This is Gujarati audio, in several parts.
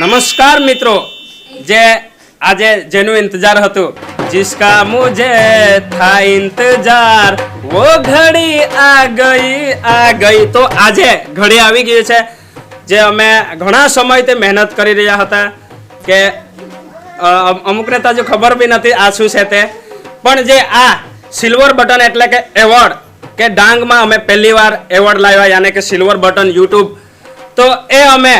નમસ્કાર મિત્રો. જે આજે જેનું ઇંતજાર હતું. જિસકા મુજે થા ઇંતજાર. વો ઘડી આ ગઈ આ ગઈ. તો આજે ઘડી આવી ગઈ છે. જે અમે ઘણા સમયથી મહેનત કરી રહ્યા હતા કે અમુકને તો ખબર બી નથી આ શું છે તે. પણ જે આ સિલ્વર બટન એટલે કે એવોર્ડ કે ડાંગમાં અમે પહેલી વાર એવોર્ડ લાવ્યા, યાને કે સિલ્વર બટન યુટ્યુબ તો એ અમે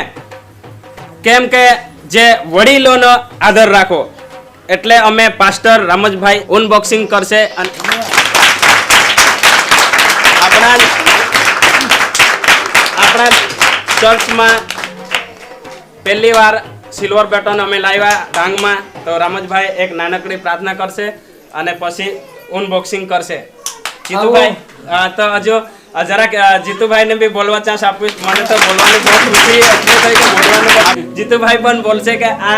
કેમ કે જે વડીલોનો આદર રાખો. એટલે અમે પાસ્ટર રામજભાઈ અનબોક્સિંગ કરશે અને આપણા આપણા ચર્ચમાં પહેલી વાર સિલ્વર બેટન અમે લાવ્યા ડાંગમાં. તો રામજભાઈ એક નાનકડી પ્રાર્થના કરશે અને પછી અનબોક્સિંગ કરશે. જીતુભાઈ તો હજુ જરાક જીતુભાઈને બી બોલવા ચાન્સ આપીશ મને તો બોલવાની બહુ ખુશી બોલવાનું જીતુભાઈ પણ બોલશે કે આ,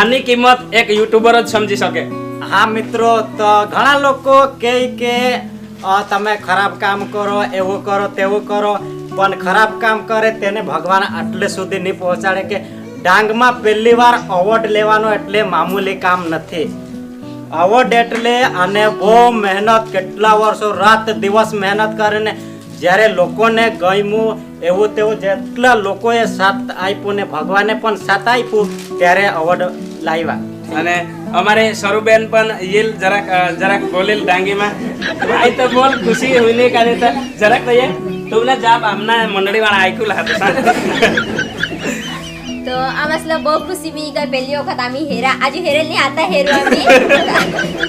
આની કિંમત એક યુટ્યુબર જ સમજી શકે. હા, મિત્રો, તો ઘણા લોકો કહે કે તમે ખરાબ કામ કરો, એવું કરો, તેવું કરો, પણ ખરાબ કામ કરે તેને ભગવાન આટલે સુધી નહીં પહોંચાડે કે ડાંગમાં પહેલી વાર અવોર્ડ લેવાનો એટલે મામૂલી કામ નથી. અવોર્ડ એટલે અને બહુ મહેનત, કેટલા વર્ષો રાત દિવસ મહેનત કરીને જ્યારે લોકોને ગમ્યું એવું તેવું જેટલા લોકોએ સાથ આપ્યું ને ભગવાને પણ સાથ આપ્યું ત્યારે અવોર્ડ લાવ્યા. અને અમારે સરુબેન પણ યેલ જરાક જરાક બોલેલ ડાંગીમાં. આઈ તો બોલ ખુશી હોઈને કાને જરાક તો તમને જાપ આમના મંડળીવાળા આઈકુલ હતા તો આ મસલા બહુ ખુશી મી ગઈ. પહેલી વખત આમી હેરા આજે હેરેલ નહીં આતા હેરો આમી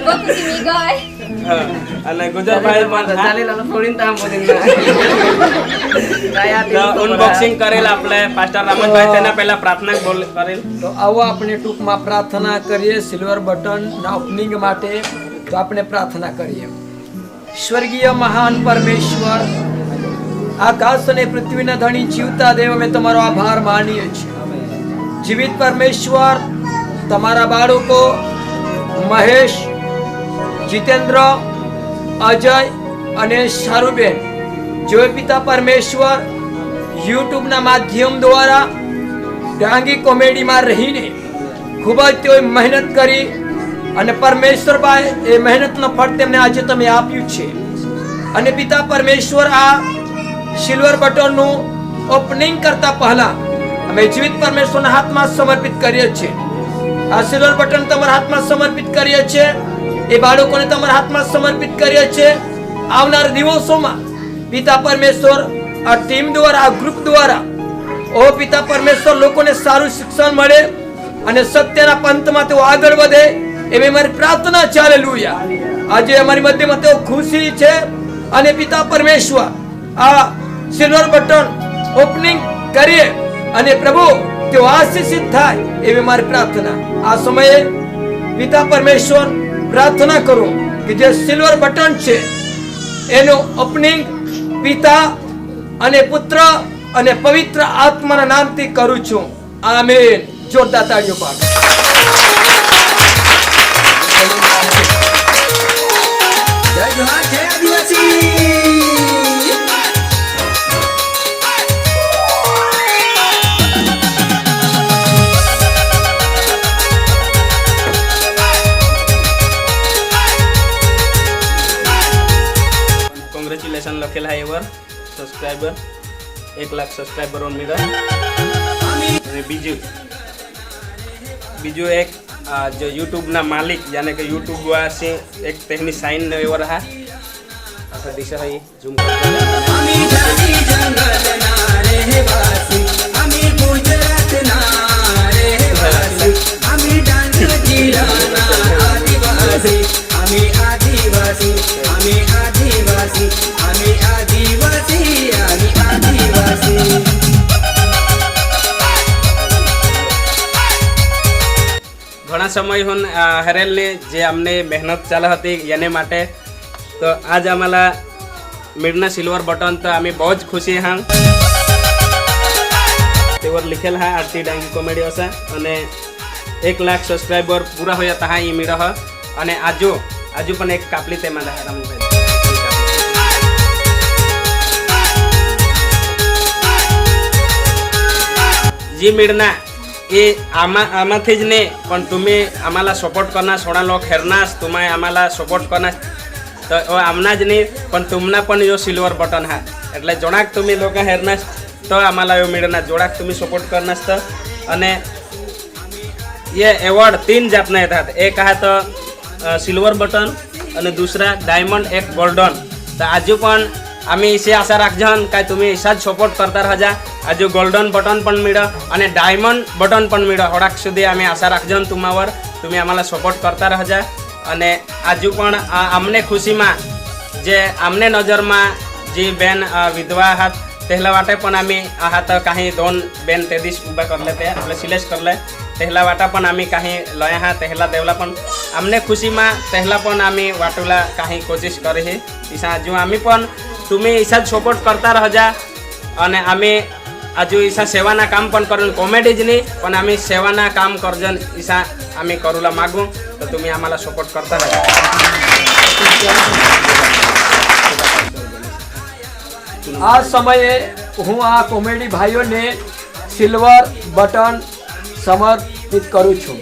બહુ ખુશી મી ગઈ. અને ગુજરભાઈ પણ અનબોક્સિંગ કરેલ આપણે પાસ્ટર રામજભાઈ તેના પહેલા પ્રાર્થના બોલ કરેલ. તો આવો આપણે ટૂંકમાં પ્રાર્થના કરીએ સિલ્વર બટનના ઓપનિંગ માટે. તો આપણે પ્રાર્થના કરીએ. સ્વર્ગીય મહાન પરમેશ્વર આકાશ અને પૃથ્વીના ધણી જીવતા દેવ અમે તમારો આભાર માનીએ છીએ. જીવિત પરમેશ્વર તમારા બાળકો મહેશ જીતેન્દ્ર, અજય અને શારુબેન. જો પિતા પરમેશ્વર યુટ્યુબના માધ્યમ દ્વારા ડાંગી કોમેડીમાં રહીને ખૂબ જ તેઓએ મહેનત કરી અને પરમેશ્વરભાઈ એ મહેનતનો ફળ તેમને આજે તમે આપ્યું છે. અને પિતા પરમેશ્વર આ સિલ્વર બટનનું ઓપનિંગ કરતા પહેલા અમે જીવિત પરમેશ્વરના હાથમાં સમર્પિત કરીએ છીએ. આ સિલ્વર બટન તમારા હાથમાં સમર્પિત કરીએ છીએ. એ બાળકોને તમારા હાથમાં સમર્પિત કરીએ છીએ. આવનાર દિવસોમાં પિતા પરમેશ્વર આ ટીમ દ્વારા, આ ગ્રુપ દ્વારા, ઓ પિતા પરમેશ્વર, લોકોને સારું શિક્ષણ મળે અને સત્યના પંથમાં તેઓ આગળ વધે એવી મારી પ્રાર્થના ચાલે લુયા આજે અમારી મધ્યમાં તેઓ ખુશી છે અને પિતા પરમેશ્વર આ સિલ્વર બટન ઓપનિંગ કરીએ અને પ્રભુ તેઓ આશીષિત થાય એવી મારી પ્રાર્થના. આ સમયે પિતા પરમેશ્વર પ્રાર્થના કરું કે જે સિલ્વર બટન છે, એનું ઓપનિંગ પિતા અને પુત્ર અને પવિત્ર આત્માના નામથી કરું છું. આમેન. જોરદાર તાળીઓ પાડો. પર સબસ્ક્રાઈબર એક લાખ સબસ્ક્રાઈબરો મળ્યા અને બીજું બીજું એક જો યુટ્યુબના માલિક, જાણે કે યુટ્યુબ છે, એક તેની સાઇન ને એવા રહા આપણે દિશા હોય ઝૂમ કરી. સમय होऊन हरेलने जे आमने मेहनत चालू होती याने માટે. તો આજ आम्हाला मिळणं सिल्वर बटन तर आम्ही बहुत खुशी हा તેવર लिखेल हा आरती डांगी કોમેડી असा અને એક લાખ સબસ્ક્રાઈબર પૂરા હોય હતા હા એ મેળવ અને આજુ આજુ પણ એક કાપલી તેમાં રહ્યા રામભાઈ જી મીડના की आमा आमाथीच नाही पण तुम्ही आम्हाला सपोर्ट करणार सोडालो खेळणार तुम्ही आम्हाला सपोर्ट करणार. तर आमना ज नाही पण तुमना पण यो सिल्वर बटन हा. એટલે જોડાક તમે લોકો હેરનાશ તો આમાં લાવ્યો મેળવનાર જોડાક તમે સપોર્ટ કરનાશ તો અને ये એવોર્ડ तीन જાતના येतात. एक हा तर सिल्वर बटन आणि दुसरा डायमंड एक गोल्डन तर आजू पण आम्ही इशे आशा राखजन काय तुम्ही इशाच सपोर्ट करता राहजा आजू गोल्डन बटन पण मिळं आणि डायमंड बटन पण मिळं होडाक સુધી અમે આશા રાખજો ને તમાર તમે અમારા સપોર્ટ કરતા રહેજા અને આજુ પણ અમને ખુશીમાં જે અમને નજરમાં જે બેન વિધવા હાથ તેહલા માટે પણ અમે આ હાથ કાંઈ દોન બેન તે દિશ કરલે તે આપણે સિલેક્ટ કરલે તેહલા વાટા પણ અમે કાંઈ લયા હા તેહલા દેવલા પણ અમને ખુશીમાં તેહલા પણ અમે વાટુલા કાંઈ કોશિશ કરી હિસા ઈસા આજુ અમે પણ તમે ઈશા સપોર્ટ કરતા રહજા અને અમે આજુ ઈશા સેવાના કામ પણ કરું કોમેડી જ નહીં, પણ આम्ही સેવાના કામ કરજन ઈશા आम्ही करूला मागू તો तुम्ही आम्हाला સપોર્ટ કરતા રહો આ સમયે હું આ કોમેડી ભાઈઓને સિલ્વર બટન સમર્પિત કરું છું.